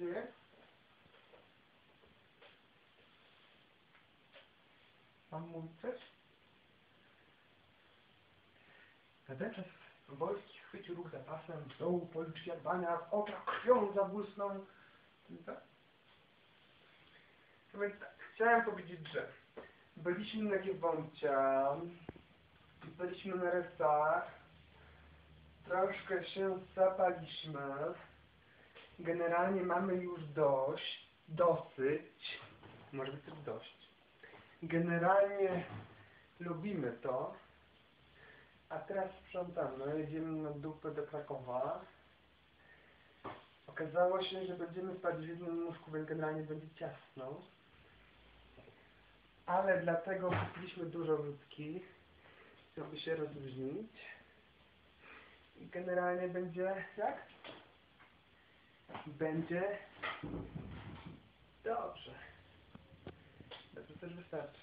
weird. Mam mówić coś? Na czas Wolski chwycił ruch za pasem, z dołu policzki Albania, w oczach krwią zabłysnął. Tak? Więc tak, chciałem powiedzieć, że byliśmy na Giewoncie, byliśmy na Resach, troszkę się zapaliśmy generalnie mamy już dość, dosyć, może być też dość. Generalnie lubimy to, a teraz sprzątamy, jedziemy na dupę do Krakowa. Okazało się, że będziemy spać w jednym łóżku, więc generalnie będzie ciasno. Ale dlatego kupiliśmy dużo wódki, żeby się rozluźnić. I generalnie będzie jak? Będzie dobrze. Dobrze też wystarczy.